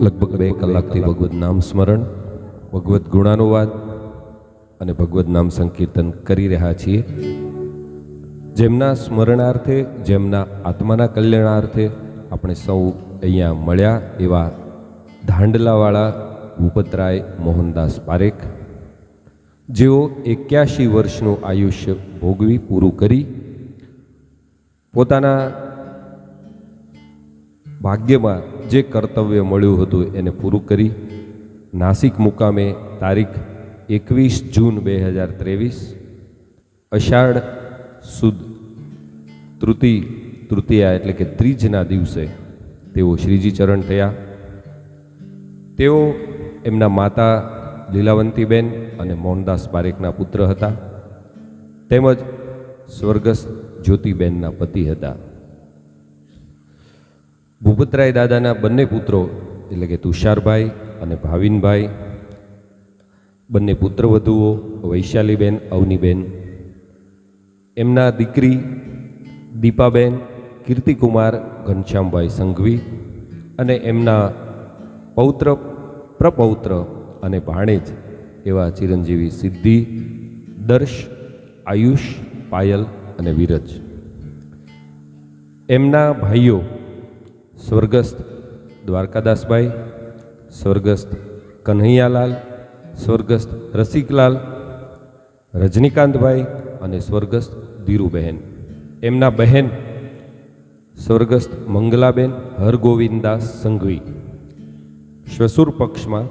લગભગ બે કલાકથી ભગવદ્ નામ સ્મરણ, ભગવદ્ ગુણાનુવાદ અને ભગવદ્ નામ સંકીર્તન કરી રહ્યા છીએ. જેમના સ્મરણાર્થે, જેમના આત્માના કલ્યાણાર્થે આપણે સૌ અહીંયા મળ્યા એવા ધાંડલાવાળા ભૂપતરાય મોહનદાસ પારેખ. જેઓ એક્યાશી વર્ષનું આયુષ્ય ભોગવી પૂરું કરી પોતાના ભાગ્યમાં જે કર્તવ્ય મળ્યું હતું એને પૂરું કરી. નાસિક મુકામે તારીખ એકવીસ જૂન બે હજાર ત્રેવીસ, અષાઢ સુદ તૃતી, તૃતીયા એટલે કે ત્રીજના દિવસે તેઓ શ્રીજી ચરણ થયા. તેઓ એમના માતા લીલાવંતીબેન અને મોહનદાસ પારેખના પુત્ર હતા. તેમજ સ્વર્ગસ્થ જ્યોતિબેનના પતિ હતા. ભૂપતરાય દાદાના બંને પુત્રો, એટલે કે તુષારભાઈ અને ભાવિનભાઈ, બંને પુત્રવધુઓ, વૈશાલીબેન, અવનીબેન. એમના દીકરી દીપાબેન, કીર્તિકુમાર, ઘનશ્યામભાઈ સંઘવી અને એમના પૌત્ર, પ્રપૌત્ર અને ભાણેજ એવા ચિરંજીવી સિદ્ધિ, દર્શ, આયુષ, પાયલ અને વિરજ. એમના ભાઈઓ સ્વર્ગસ્થ દ્વારકાદાસભાઈ, સ્વર્ગસ્થ કન્હૈયાલાલ સ્વર્ગસ્થ રસિકલાલ, રજનીકાંતભાઈ અને સ્વર્ગસ્થ ધીરુબહેન. એમના બહેન સ્વર્ગસ્થ મંગલાબેન હરગોવિંદાસ સંઘવી. શ્વસુર પક્ષમાં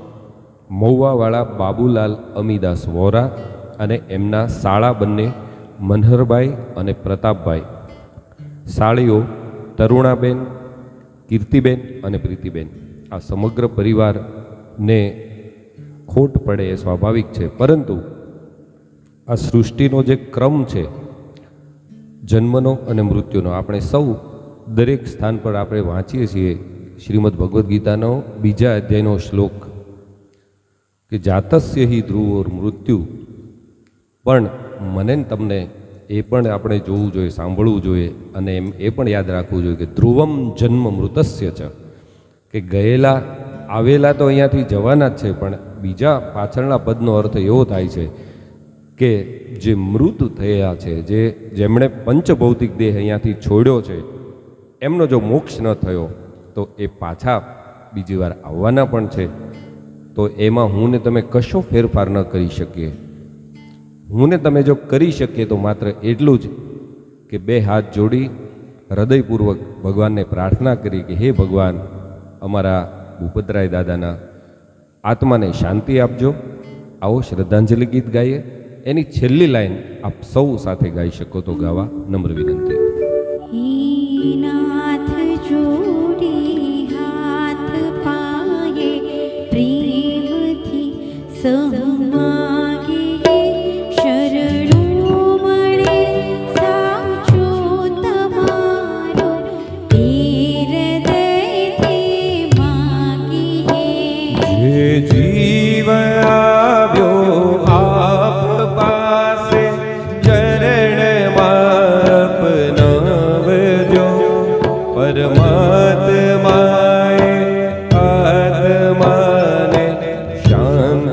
મહુવાવાળા બાબુલાલ અમીદાસ વોરા અને એમના શાળા બંને મનહરભાઈ અને પ્રતાપભાઈ. સાળીઓ તરુણાબેન કીર્તિબેન અને પ્રીતિબેન. આ સમગ્ર પરિવારને ખોટ પડે એ સ્વાભાવિક છે. પરંતુ આ સૃષ્ટિનો જે ક્રમ છે, જન્મનો અને મૃત્યુનો, આપણે સૌ દરેક સ્થાન પર આપણે વાંચીએ છીએ શ્રીમદ ભગવદ્ ગીતાનો બીજા અધ્યાયનો શ્લોક કે જાતસ્ય હિ ધ્રુવોર મૃત્યુ. પણ મને તમને એ પણ આપણે જોવું જોઈએ, સાંભળવું જોઈએ અને એમ એ પણ યાદ રાખવું જોઈએ કે ધ્રુવમ જન્મ મૃતસ્ય છે કે ગયેલા, આવેલા તો અહીંયાથી જવાના જ છે, પણ બીજા પાછળના પદનો અર્થ એવો થાય છે કે જે મૃત થયા છે, જે જેમણે પંચભૌતિક દેહ અહીંયાથી છોડ્યો છે, એમનો જો મોક્ષ ન થયો, તો એ પાછા બીજી વાર આવવાના પણ છે. તો એમાં હું ને તમે કશો ફેરફાર ન કરી શકીએ. હું ને તમે જો કરી શકીએ તો માત્ર એટલું જ કે બે હાથ જોડી હૃદયપૂર્વક ભગવાનને પ્રાર્થના કરી કે હે ભગવાન, અમારા ભૂપતરાય દાદાના આત્માને શાંતિ આપજો. આવો શ્રદ્ધાંજલિ ગીત ગાઈએ. એની છેલ્લી લાઈન આપ સૌ સાથે ગાઈ શકો તો ગાવા નમ્ર વિનંતી. નાથ જોડી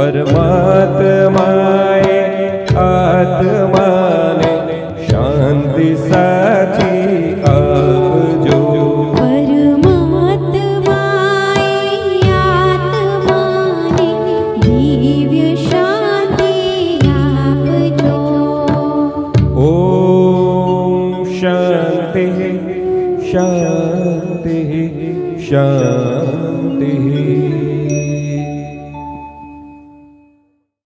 પરમાત્માએ આત્માને શાંતિ સાચી આપજો. શાંતિ શાંતિ શાંતિ.